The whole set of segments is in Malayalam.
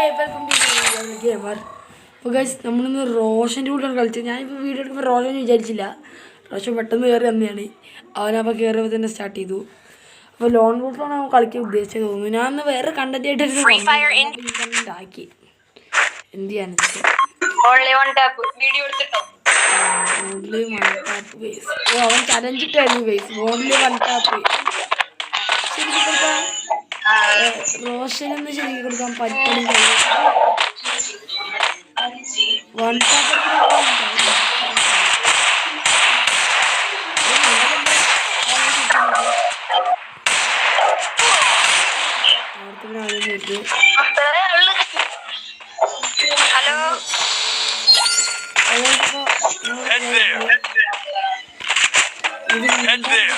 വെൽക്കം ടു ഗെയിമർ അപ്പോൾ ഗൈസ് നമ്മളിന്ന് റോഷന്റെ കൂടെയാണ് കളിച്ചത്. ഞാനിപ്പോൾ വീഡിയോ എടുക്കുമ്പോൾ റോഷൻ വിചാരിച്ചില്ല. റോഷൻ പെട്ടെന്ന് കയറി വന്നതാണ്. അവനപ്പോൾ കയറിയപ്പോൾ തന്നെ സ്റ്റാർട്ട് ചെയ്തു. അപ്പോൾ ലോൺ റൂട്ടിലാണ് അവൻ കളിക്കാൻ ഉദ്ദേശിച്ചത് തോന്നുന്നു. ഞാൻ അന്ന് വേറെ കണ്ടന്റ് ആയിട്ട് ആക്കി എന്ത് ചെയ്യാൻ ഓൺലി വൺ ടാപ്പ് ബേസ് ഓ അവൻ ചലഞ്ച് ഇട്ടായിരുന്നു ബേസ് ഓൺലി വൺ ടാപ്പ് ശരി. റോഷൻ എന്ന് ശരിക്കും കൊടുക്കാൻ പറ്റണില്ല one hello Head there. Head there.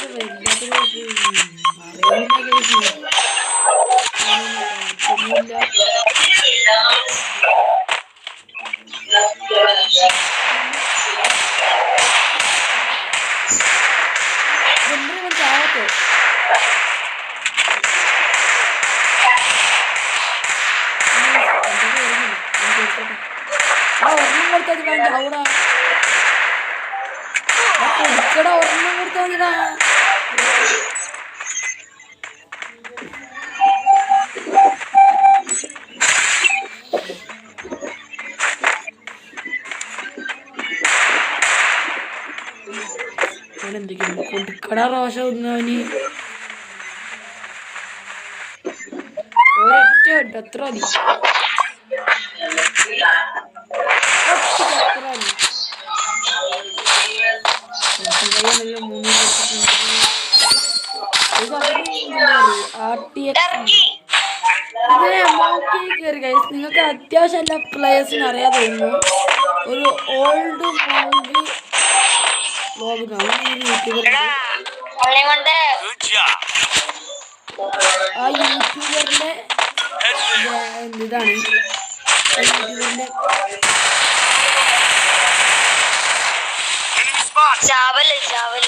ഒരെണ്ണം കൊടുത്താൽ അവിടെ. കൊടുക്കടാ ഒരെണ്ണം കൊടുത്താൽ അവിടെ എന്തൊക്കെയാണ് കൊടുക്കട റോഷ ഒന്നവന് ഒരൊറ്റ ഉണ്ട് അത്ര മതി. നിങ്ങൾക്ക് അത്യാവശ്യം എല്ലാ പ്ലേയേഴ്സിനും അറിയാതെ ഒരു ഓൾഡ് മോൾഡ് ആ യൂട്യൂബറിന്റെ. ഇതാണ് യൂട്യൂബറിന്റെ. ചാവൽ ചാവൽ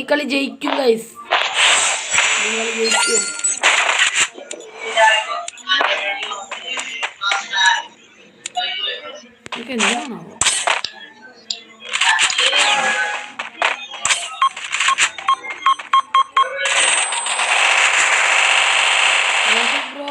ഈ കളി ജയിക്കും ഗൈസ് നിങ്ങൾ ജയിക്കും ഇതൊക്കെ എന്താണോ ബ്രോ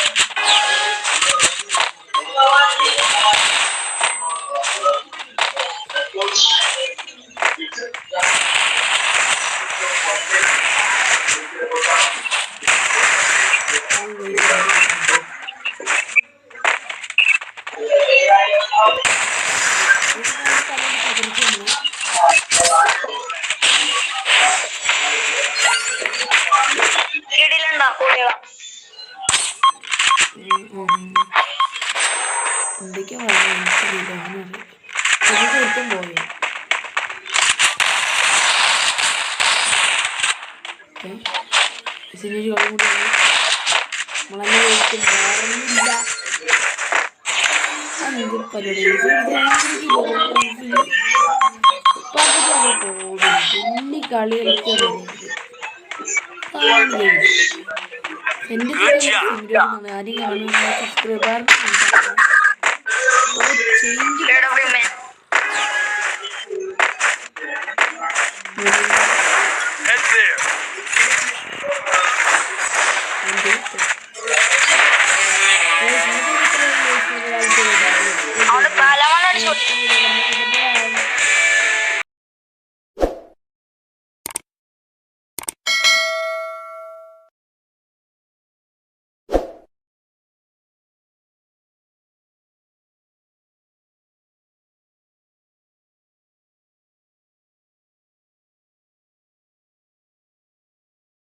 കിടിലുണ്ടാ കൂടികളാ എന്തൊക്കെയാ പറയുന്നത് ഒരുത്തം പോയോ? സിനിമ കളി കൂടി നമ്മളെന്നെ കഴിക്കും വേറൊന്നുമില്ല. എന്ത് പരിപാടി? കളി കളിക്കാൻ എന്റെ ആരും കാണുന്ന സബ്സ്ക്രൈബർ